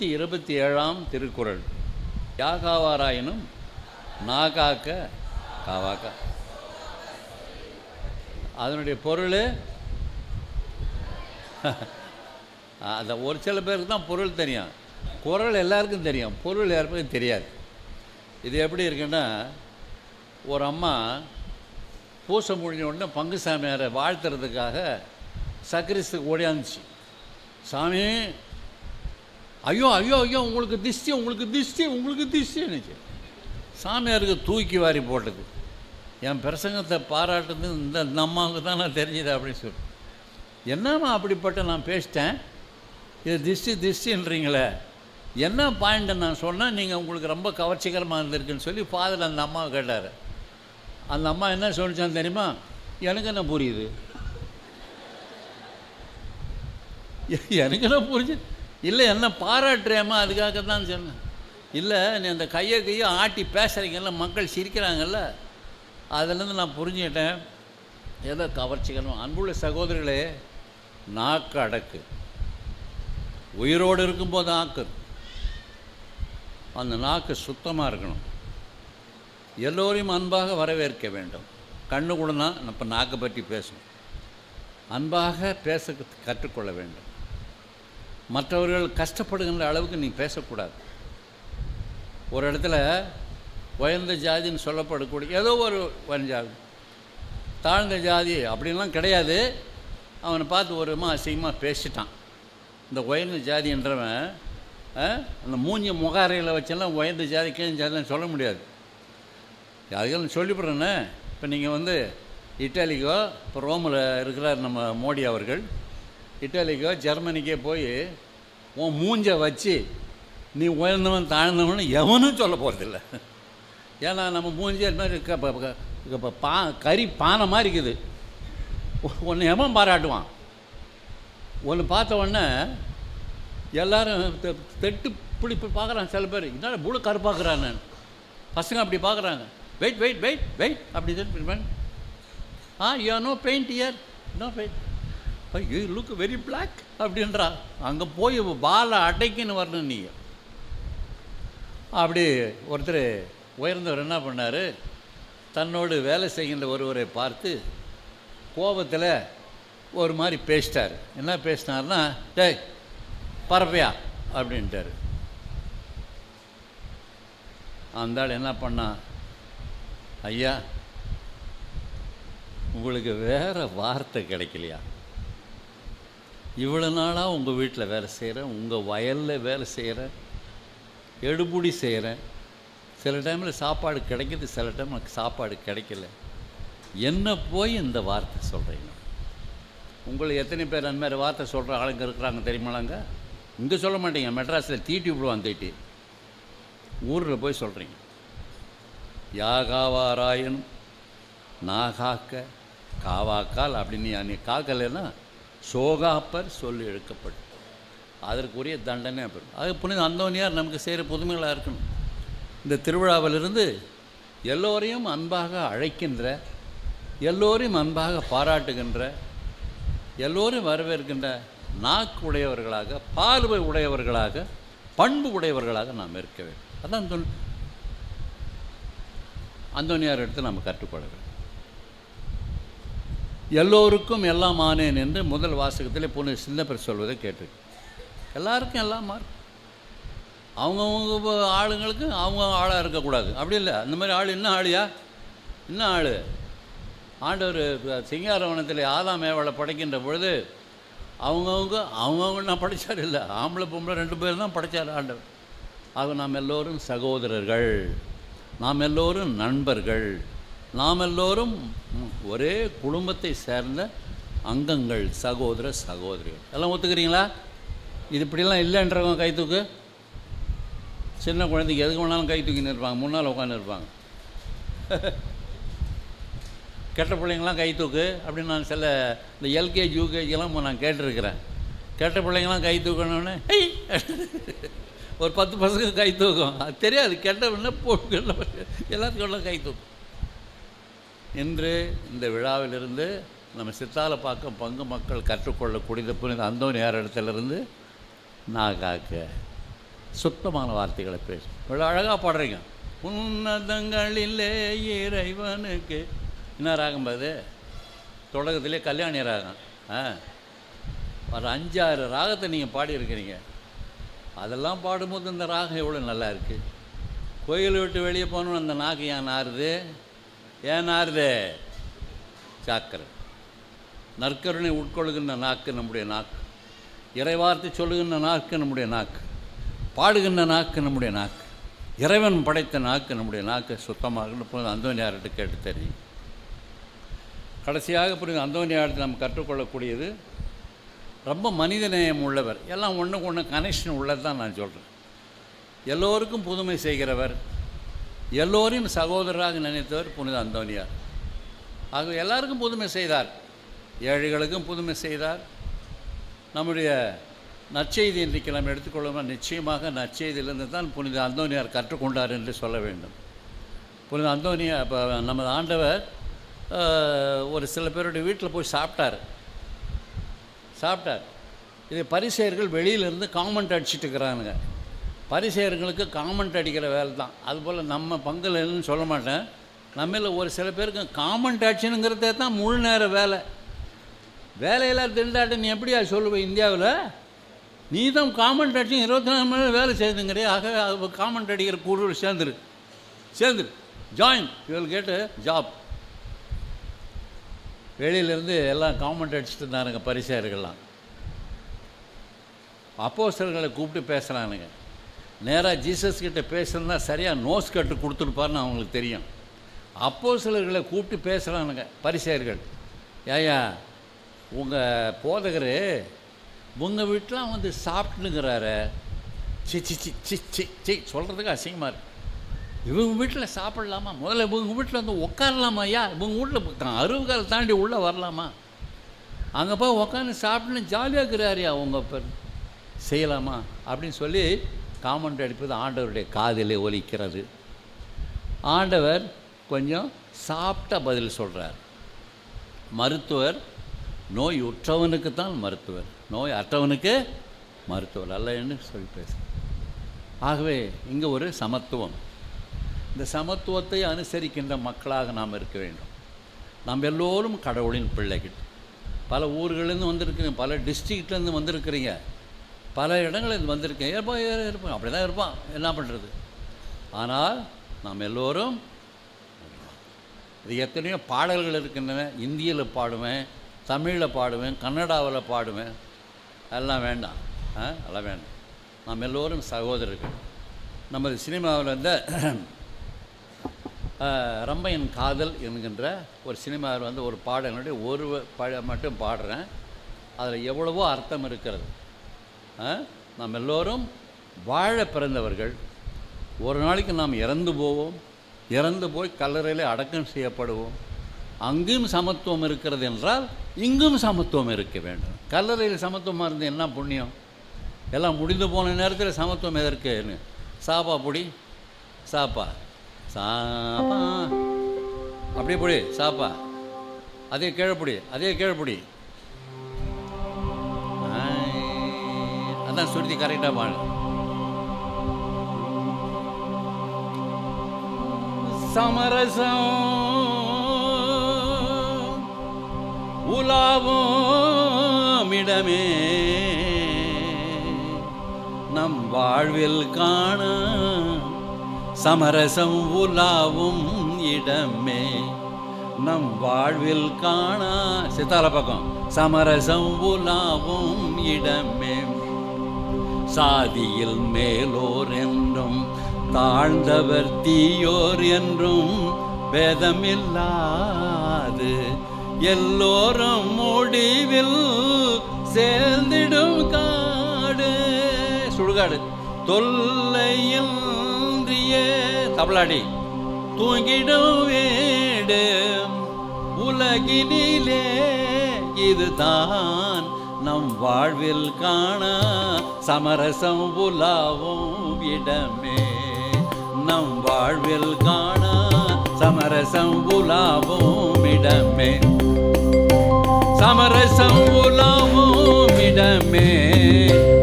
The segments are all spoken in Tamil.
நூற்றி இருபத்தி ஏழாம் திருக்குறள். யாகாவாராயினும் நாகாக்க காவாக்கா. அதனுடைய பொருள்? அந்த ஒரு சில பேருக்கு தான் பொருள் தெரியும். குரல் எல்லாருக்கும் தெரியும். பொருள் யாருக்கும் தெரியாது. இது எப்படி இருக்குன்னா ஒரு அம்மா பூசை முடிஞ்ச உடனே பங்கு சாமியாரை வாழ்த்துறதுக்காக சக்கரிஸ்துக்கு ஓடியாந்துச்சு சாமி ஐயோ ஐயோ ஐயோ உங்களுக்கு திஷ்டி உங்களுக்கு திஷ்டி உங்களுக்கு திஷ்டின்னுச்சு சாமியாருக்கு தூக்கி வாரி போட்டது. என் பிரசங்கத்தை பாராட்டுறது இந்த இந்த அம்மாவுக்கு தான் நான் தெரிஞ்சது அப்படின்னு சொல்லி என்னம்மா அப்படிப்பட்ட நான் பேசிட்டேன்? இது திஷ்டி திஷ்டின்றீங்களே. என்ன பாயிண்ட்டை நான் சொன்னால் நீங்கள் உங்களுக்கு ரொம்ப கவர்ச்சிகரமாக இருந்திருக்குன்னு சொல்லி ஃபாதர் அந்த அம்மாவை கேட்டார். அந்த அம்மா என்ன சொல்லிச்சான் தெரியுமா? எனக்கு என்ன புரியுது? எனக்கு என்ன புரிஞ்சு? இல்லை என்ன பாராட்டுறியாம்மா அதுக்காக தான் சொன்னேன். இல்லை நீ அந்த கையை கையை ஆட்டி பேசுகிறீங்கல்ல மக்கள் சிரிக்கிறாங்கல்ல அதுலேருந்து நான் புரிஞ்சுக்கிட்டேன். ஏதோ கவர்ச்சிகரம் அன்புள்ள சகோதரிகளே நாக்கு அடக்கு. உயிரோடு இருக்கும்போது ஆக்கு. அந்த நாக்கு சுத்தமாக இருக்கணும். எல்லோரையும் அன்பாக வரவேற்க வேண்டும். கண்ணு கூட தான் இப்போ நாக்கை பற்றி பேசணும். அன்பாக பேச கற்றுக்கொள்ள வேண்டும். மற்றவர்கள் கஷ்டப்படுகின்ற அளவுக்கு நீ பேசக்கூடாது. ஒரு இடத்துல உயர்ந்த ஜாதின்னு சொல்லப்படக்கூடிய ஏதோ ஒரு உயர்ந்த ஜாதி. தாழ்ந்த ஜாதி அப்படின்லாம் கிடையாது. அவனை பார்த்து ஒரு விதமாக அசிங்கமாக பேசிட்டான். இந்த உயர்ந்த ஜாதின்றவன் அந்த மூஞ்சி முகாரையில் வச்செல்லாம் உயர்ந்த ஜாதி கீழ் ஜாதின்னு சொல்ல முடியாது. அதுக்கெல்லாம் சொல்லிவிட்றேண்ணே இப்போ நீங்கள் வந்து இட்டாலிக்கோ இப்போ ரோமில் இருக்கிறார் நம்ம மோடி அவர்கள். இட்டாலிக்கோ ஜெர்மனிக்கே போய் உன் மூஞ்ச வச்சு நீ உயர்ந்தவன் தாழ்ந்தவன் எவனும் சொல்ல போகிறதில்ல ஏன்னா நம்ம மூஞ்சி அது மாதிரி க- ப- இப்போ பா கறி பானை மாதிரி இருக்குது. ஒன்று எவன் பாராட்டுவான்? ஒன்று பார்த்த உடனே எல்லோரும் தெ- தெட்டு பிடிப்பு பார்க்குறான் சில பேர். என்ன இவ்வளோ கருப்பாக்குறான்? நான் பசங்க அப்படி பார்க்குறாங்க. வெயிட் வெயிட் வெயிட் வெயிட் அப்படி சொல்லி ஆ you know paint year no paint ஐயோ லுக் வெரி பிளாக் அப்படின்றா. அங்கே போய் பாலை அடைக்கின்னு வரணும் நீங்கள் அப்படி ஒருத்தர் உயர்ந்தவர் என்ன பண்ணார்? தன்னோடு வேலை செய்கின்ற ஒருவரை பார்த்து கோபத்தில் ஒரு மாதிரி பேசிட்டார். என்ன பேசினார்னா டேய் பரப்பையா? அப்படின்ட்டார். அந்த ஆள் என்ன பண்ணா ஐயா உங்களுக்கு வேறு வார்த்தை கிடைக்கலையா? இவ்வளோ நாளாக உங்கள் வீட்டில் வேலை செய்கிறேன் உங்கள் வயலில் வேலை செய்கிறேன் எடுபுடி செய்கிறேன் சில டைமில் சாப்பாடு கிடைக்கிது சில டைம் எனக்கு சாப்பாடு கிடைக்கல. என்ன போய் இந்த வார்த்தை சொல்கிறீங்க உங்களை எத்தனை பேர் அந்த மாதிரி வார்த்தை சொல்கிற ஆளுங்க இருக்கிறாங்க தெரியுமாலாங்க இங்கே சொல்ல மாட்டீங்க மெட்ராஸில் தீட்டி விடுவான் தீட்டி ஊரில் போய் சொல்கிறீங்க யாகாவாராயனும் நாகாக்க காவாக்கால் அப்படின்னு நீ காக்கலைன்னா சோகாப்பர் சொல்லி இழுக்கப்படும் அதற்குரிய தண்டனை பெறும் அது புனித அந்தோனியார் நமக்கு செய்கிற புதுமைகளாக இருக்கணும். இந்த திருவிழாவிலிருந்து எல்லோரையும் அன்பாக அழைக்கின்ற எல்லோரையும் அன்பாக பாராட்டுகின்ற எல்லோரும் வரவேற்கின்ற நாக்கு உடையவர்களாக பார்வை உடையவர்களாக பண்பு உடையவர்களாக நாம் இருக்க வேண்டும். அதான் அந்தோனியார் எடுத்து நாம் கற்றுக்கொள்ள வேண்டும். எல்லோருக்கும் எல்லாம் ஆனேன் என்று முதல் வாசகத்திலே பொண்ணு சின்ன பேர் சொல்வதை கேட்டிருக்கு. எல்லாருக்கும் எல்லாம் மாறும் அவங்கவுங்க ஆளுங்களுக்கு அவங்க ஆளாக இருக்கக்கூடாது. அப்படி இல்லை. அந்த மாதிரி ஆள் என்ன ஆளியா? என்ன ஆள்? ஆண்டவர் சிங்காரவனத்தில் ஆதாம் ஏவலை படைக்கின்ற பொழுது அவங்கவுங்க அவங்கவுங்க நான் படித்தார் இல்லை. ஆம்பளை பொம்பளை ரெண்டு பேர் தான் படைத்தார் ஆண்டவர். ஆக நாம் எல்லோரும் சகோதரர்கள். நாம் எல்லோரும் நண்பர்கள். நாம் எல்லோரும் ஒரே குடும்பத்தை சேர்ந்த அங்கங்கள் சகோதர சகோதரிகள். எல்லாம் ஒத்துக்கிறீங்களா? இது இப்படிலாம் இல்லைன்றவங்க கை தூக்கு. சின்ன குழந்தைக்கு எதுக்கு வேணாலும் கை தூக்கின்னு இருப்பாங்க. முன்னால் உட்காந்து இருப்பாங்க. கெட்ட பிள்ளைங்களாம் கை தூக்கு. அப்படின்னு நான் சில இந்த எல்கேஜி யூகேஜிலாம் நான் கேட்டிருக்கிறேன். கெட்ட பிள்ளைங்களாம் கை தூக்கணுன்னு ஒரு பத்து பசங்க கை தூக்கும். அது தெரியாது. கெட்ட பிள்ளை போட்டு எல்லாத்துக்கும் கை தூக்கும். இன்று இந்த விழாவிலிருந்து நம்ம சித்தால பார்க்க பங்கு மக்கள் கற்றுக்கொள்ளக்கூடியது புனித அந்தோனியார் இடத்துலேருந்து நான் காக்க சுத்தமான வார்த்தைகளை பேசும் இவ்வளோ அழகாக பாடுறீங்க. உன்னதங்களிலே இறைவனுக்கு. என்ன ராகம் பாது தொடக்கத்திலே கல்யாணி ராகம். ஆ? ஒரு அஞ்சாறு ராகத்தை நீங்கள் பாடியிருக்கிறீங்க. அதெல்லாம் பாடும்போது இந்த ராகம் எவ்வளோ நல்லா இருக்குது கோயில் விட்டு வெளியே போகணும் அந்த நாக்கு ஏன் நாறுது ஏன் நாறுது சாக்கரை நற்கருணை உட்கொள்கின்ற நாக்கு நம்முடைய நாக்கு. இறைவார்த்தை சொல்லுகின்ற நாக்கு நம்முடைய நாக்கு. பாடுகின்ற நாக்கு நம்முடைய நாக்கு. இறைவன் படைத்த நாக்கு நம்முடைய நாக்கு. சுத்தமாக புரிந்து அந்தோனியார்கிட்ட கேட்டு தெரியும். கடைசியாக புரிந்து அந்தோனியார்கிட்ட நம்ம கற்றுக்கொள்ளக்கூடியது ரொம்ப மனிதநேயம் உள்ளவர். எல்லாம் ஒன்றுக்கு ஒன்று கனெக்ஷன் உள்ளது தான் நான் சொல்கிறேன் எல்லோருக்கும் புதுமை செய்கிறவர் எல்லோரையும் சகோதரராக நினைத்தவர் புனித அந்தோனியார். ஆக எல்லாருக்கும் புதுமை செய்தார். ஏழைகளுக்கும் புதுமை செய்தார். நம்முடைய நற்செய்தி இன்றைக்கு நம்ம எடுத்துக்கொள்ளோம்னா நிச்சயமாக நற்செய்தியிலிருந்து தான் புனித அந்தோனியார் கற்றுக்கொண்டார் என்று சொல்ல வேண்டும். புனித அந்தோனியா இப்போ நமது ஆண்டவர் ஒரு சில பேருடைய வீட்டில் போய் சாப்பிட்டார். சாப்பிட்டார். இது பரிசெயர்கள் வெளியிலேருந்து காமெண்ட் அடிச்சிட்டு இருக்கிறானுங்க. பரிசெயர்களுக்கு காமெண்ட் அடிக்கிற வேலை தான் அதுபோல் நம்ம பங்கில் இல்லைன்னு சொல்ல மாட்டேன். நம்மள ஒரு சில பேருக்கு காமெண்ட் அடிச்சுனுங்கிறதே தான் முழு நேர வேலை. வேலையெல்லாம் திண்டாட்ட நீ எப்படியா சொல்லுவேன் இந்தியாவில்? நீ தான் காமெண்ட் அடிச்சு இருபத்தி நாலு மணி நேரம் வேலை செய்துங்கிறிய. ஆக காமெண்ட் அடிக்கிற குழுவில் சேர்ந்துரு. சேர்ந்துரு. ஜாயின் இவள் கேட்டு ஜாப் வெளியிலேருந்து எல்லாம் காமெண்ட் அடிச்சுட்டு இருந்தாருங்க பரிசெயர்கள்லாம். அப்போஸ்தலர்களை கூப்பிட்டு பேசுகிறானுங்க நேராக ஜீசஸ் கிட்ட பேசுகிறதா சரியாக நோஸ் கட்டு கொடுத்துருப்பாருன்னு அவங்களுக்கு தெரியும். அப்போஸ்தலர்களை கூப்பிட்டு பேசுகிறானுங்க பரிசெயர்கள். ஏயா உங்கள் போதகர் உங்கள் வீட்டிலாம் வந்து சாப்பிட்டுங்கிறாரு சி சி சி சி சி சி சொல்கிறதுக்கு அசிங்கமாக இருக்கு. இவங்க வீட்டில் சாப்பிட்லாமா? முதல்ல இவங்க வீட்டில் வந்து உட்காரலாமா ஐயா? இவங்க வீட்டில் அறுபது தாண்டி உள்ளே வரலாமா? அங்கே போய் உட்காந்து சாப்பிட்டுன்னு ஜாலியாக இருக்கிறாரியா உங்கள் பேர் செய்யலாமா? அப்படின்னு சொல்லி காமெண்ட் அடிப்பது ஆண்டவருடைய காதிலே ஒலிக்கிறது. ஆண்டவர் கொஞ்சம் சாப்பிட்ட பதில் சொல்கிறார் மருத்துவர் நோய் உற்றவனுக்கு தான் மருத்துவர் நோய் அற்றவனுக்கு மருத்துவர் அல்லன்னு சொல்லி பேச ஆகவே இங்கே ஒரு சமத்துவம். இந்த சமத்துவத்தை அனுசரிக்கின்ற மக்களாக நாம் இருக்க வேண்டும். நாம் எல்லோரும் கடவுளின் பிள்ளைகள். பல ஊர்களிலேருந்து வந்திருக்கிறீங்க பல டிஸ்ட்ரிக்ட்லேருந்து வந்திருக்கிறீங்க. பல இடங்களில் வந்திருக்கேன் இருப்பான் இருப்பான் அப்படி தான் இருப்பான். என்ன பண்ணுறது ஆனால் நாம் எல்லோரும் இது எத்தனையோ பாடல்கள் இருக்கின்றன. இந்தியில் பாடுவேன் தமிழில் பாடுவேன் கன்னடாவில் பாடுவேன். அதெல்லாம் வேண்டாம். எல்லாம் அதெல்லாம் வேண்டாம். நாம் எல்லோரும் சகோதரர்கள். நமது சினிமாவில் வந்து அஹ், காதல் என்கின்ற ஒரு சினிமாவில் வந்து ஒரு பாடலுடைய ஒரு பழ மட்டும் பாடுறேன். அதில் எவ்வளவோ அர்த்தம் இருக்கிறது. நாம் எல்லோரும் வாழ பிறந்தவர்கள். ஒரு நாளைக்கு நாம் இறந்து போவோம். இறந்து போய் கல்லறையில் அடக்கம் செய்யப்படுவோம். அங்கேயும் சமத்துவம் இருக்கிறது என்றால் இங்கும் சமத்துவம் இருக்க வேண்டும். கல்லறையில் சமத்துவமாக இருந்து என்ன புண்ணியம்? எல்லாம் முடிந்து போன நேரத்தில் சமத்துவம் எதற்குன்னு சாப்பா பொடி? சாப்பா. சாப்பா. அப்படியே பொடி சாப்பா. அதே கீழப்பொடி அதே கீழப்பொடி அதான் சுருதி கரெக்டாக வாழ. சமரசம் உலாவும் இடமே. நம் வாழ்வில் காண சமரசம் உலாவும் இடமே. நம் வாழ்வில் காண சித்தால பக்கம். சமரசம் உலாவும் இடமே. சாதியில் மேலோர் என்றும் தாழ்ந்தவர் தீயோர் என்றும் பேதமில்லாது எல்லோரும் முடிவில் சேர்ந்திடும் காடு. சுடுகாடு. தொல்லையின்றியே தபலாடி தூங்கிடும் வீடு உலகினிலே இதுதான் நம் வாழ்வில் காண சமரசம் உலாவும் இடமே. நம் வாழ்வில் காண சமரசம் உலாவும் இடமே. சமரசம் உலாவும் இடமே.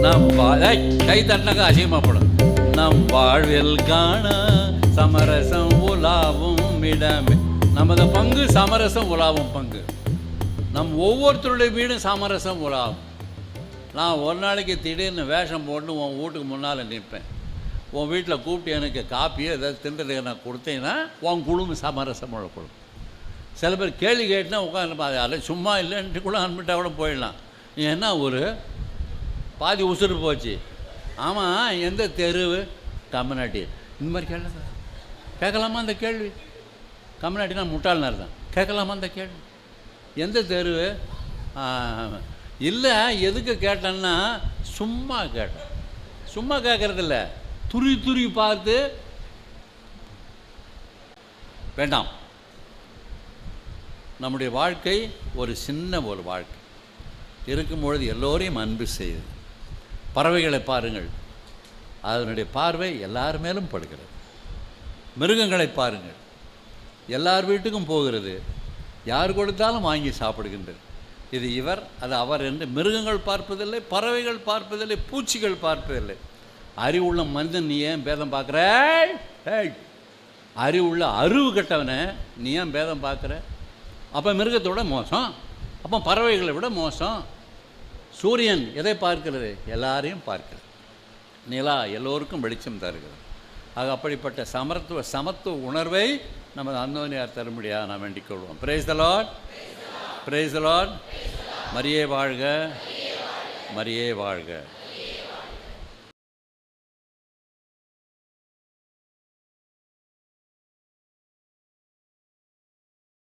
நம் வா- கை தட்டினாக்க அசிங்கமாப்படும் நம் வாழ்வில் காண சமரசம் உலாவும் இடமே. நமது பங்கு சமரசம் உலாவும் பங்கு. நம் ஒவ்வொருத்தருடைய வீடும் சமரசம் உலாகும் நான் ஒரு நாளைக்கு திடீர்னு வேஷம் போட்டு உன் வீட்டுக்கு முன்னால் நிற்பேன். உன் வீட்டில் கூப்பிட்டு எனக்கு காப்பியோ ஏதாவது தின்றதுக்கு நான் கொடுத்தேன்னா உன் குழும சமரசம் குழுமம் சில பேர் கேள்வி கேட்டுனா உட்காந்து அதில் சும்மா இல்லைன்ட்டு கூட அனுப்பிட்டா கூட போயிடலாம். நீ என்ன ஒரு பாதி உசுறு போச்சு. ஆமாம் எந்த தெருவு? கம்யூனிட்டி இந்த மாதிரி கேள்வி கேட்கலாமா அந்த கேள்வி? கம்யூனிட்டினா முட்டாள் தான். கேட்கலாமா அந்த கேள்வி? எந்த தெருவு? இல்லை எதுக்கு கேட்டேன்னா சும்மா கேட்டேன். சும்மா கேட்குறதில்ல துரி துரி பார்த்து. வேண்டாம். நம்முடைய வாழ்க்கை ஒரு சின்ன ஒரு வாழ்க்கை. இருக்கும்பொழுது எல்லோரையும் அன்பு செய்யுது பறவைகளை பாருங்கள். அதனுடைய பார்வை எல்லார் மேலும் படுகிறது. மிருகங்களை பாருங்கள். எல்லார் வீட்டுக்கும் போகிறது. யார் கொடுத்தாலும் வாங்கி சாப்பிடுகின்றது இது இவர் அது அவர் என்று மிருகங்கள் பார்ப்பதில்லை பறவைகள் பார்ப்பதில்லை பூச்சிகள் பார்ப்பதில்லை. அறிவுள்ள மனிதன் நீ ஏன் பேதம் பார்க்குற? அறிவுள்ள அறிவு கெட்டவனை நீ ஏன் பேதம் பார்க்குற? அப்போ மிருகத்தோட மோசம் அப்போ பறவைகளை விட மோசம். சூரியன் எதை பார்க்கிறது? எல்லாரையும் பார்க்கிறது. நிலா எல்லோருக்கும் வெளிச்சம் தருகிறது. ஆக அப்படிப்பட்ட சமத்துவ சமத்துவ உணர்வை நமது அந்தோனியார் தரும்படியாக நாம் வேண்டிக் கொள்வோம். Praise the lord praise the lord மரியே வாழ்க. மரியே வாழ்க.